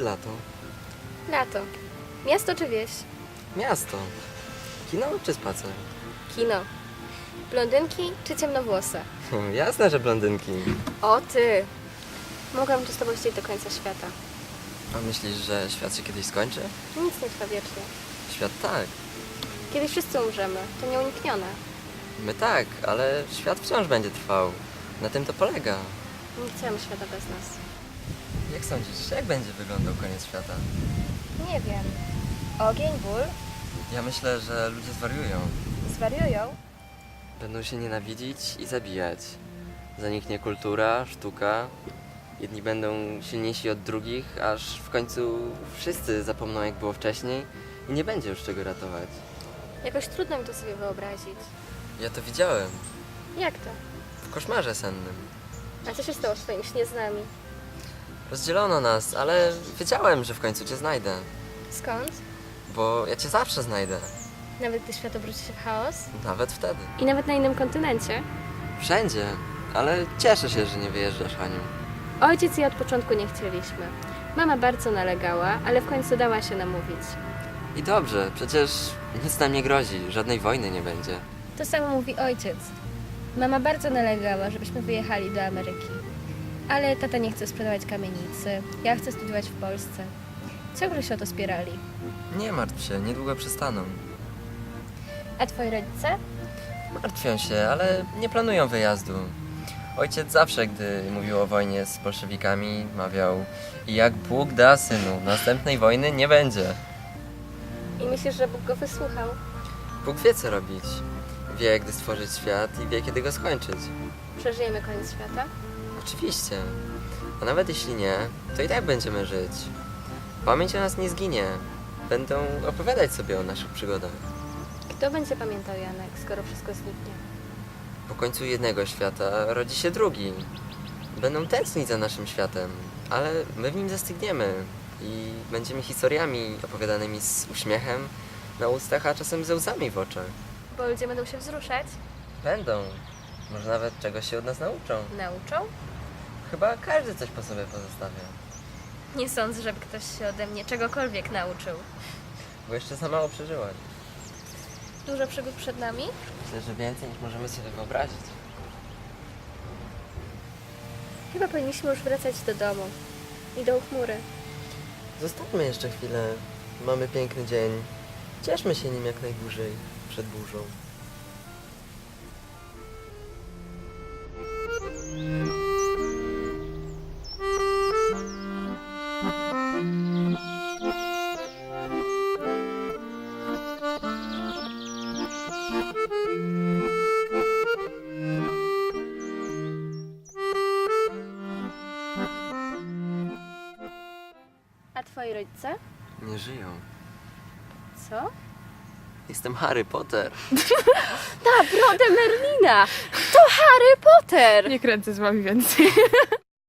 lato? Lato. Miasto czy wieś? Miasto. Kino czy spacer? Kino. Blondynki czy ciemnowłose? Jasne, że blondynki. O ty! Mogłam tu z tobą siedzieć do końca świata. A myślisz, że świat się kiedyś skończy? Nic nie trwa wiecznie. Świat tak. Kiedyś wszyscy umrzemy. To nieuniknione. My tak, ale świat wciąż będzie trwał. Na tym to polega. Nie chcemy świata bez nas. Jak sądzisz, jak będzie wyglądał koniec świata? Nie wiem. Ogień, ból? Ja myślę, że ludzie zwariują. Zwariują? Będą się nienawidzić i zabijać. Zaniknie kultura, sztuka. Jedni będą silniejsi od drugich, aż w końcu wszyscy zapomną, jak było wcześniej i nie będzie już czego ratować. Jakoś trudno mi to sobie wyobrazić. Ja to widziałem. Jak to? W koszmarze sennym. A co się stało z twoim śnie z nami? Rozdzielono nas, ale wiedziałem, że w końcu cię znajdę. Skąd? Bo ja cię zawsze znajdę. Nawet gdy świat obróci się w chaos? Nawet wtedy. I nawet na innym kontynencie? Wszędzie. Ale cieszę się, że nie wyjeżdżasz, Aniu. Ojciec i ja od początku nie chcieliśmy. Mama bardzo nalegała, ale w końcu dała się namówić. I dobrze, przecież nic nam nie grozi, żadnej wojny nie będzie. To samo mówi ojciec. Mama bardzo nalegała, żebyśmy wyjechali do Ameryki. Ale tata nie chce sprzedawać kamienicy. Ja chcę studiować w Polsce. Ciągle się o to spierali. Nie martw się, niedługo przystaną. A twoi rodzice? Martwią się, ale nie planują wyjazdu. Ojciec zawsze, gdy mówił o wojnie z bolszewikami, mawiał i jak Bóg da, synu, następnej wojny nie będzie. I myślisz, że Bóg go wysłuchał? Bóg wie, co robić. Wie, gdy stworzyć świat i wie, kiedy go skończyć. Przeżyjemy koniec świata? Oczywiście. A nawet jeśli nie, to i tak będziemy żyć. Pamięć o nas nie zginie. Będą opowiadać sobie o naszych przygodach. Kto będzie pamiętał Janek, skoro wszystko zniknie? Po końcu jednego świata rodzi się drugi. Będą tęsknić za naszym światem, ale my w nim zastygniemy i będziemy historiami opowiadanymi z uśmiechem na ustach, a czasem ze łzami w oczach. Bo ludzie będą się wzruszać? Będą. Może nawet czegoś się od nas nauczą. Nauczą? Chyba każdy coś po sobie pozostawia. Nie sądzę, żeby ktoś się ode mnie czegokolwiek nauczył. Bo jeszcze za mało przeżyłaś. Dużo przygód przed nami? Myślę, że więcej niż możemy sobie wyobrazić. Chyba powinniśmy już wracać do domu. I do chmury. Zostawmy jeszcze chwilę. Mamy piękny dzień. Cieszmy się nim jak najdłużej przed burzą. Twoi rodzice? Nie żyją. Co? Jestem Harry Potter. Ta brodę Merlina! To Harry Potter! Nie kręcę z wami więcej.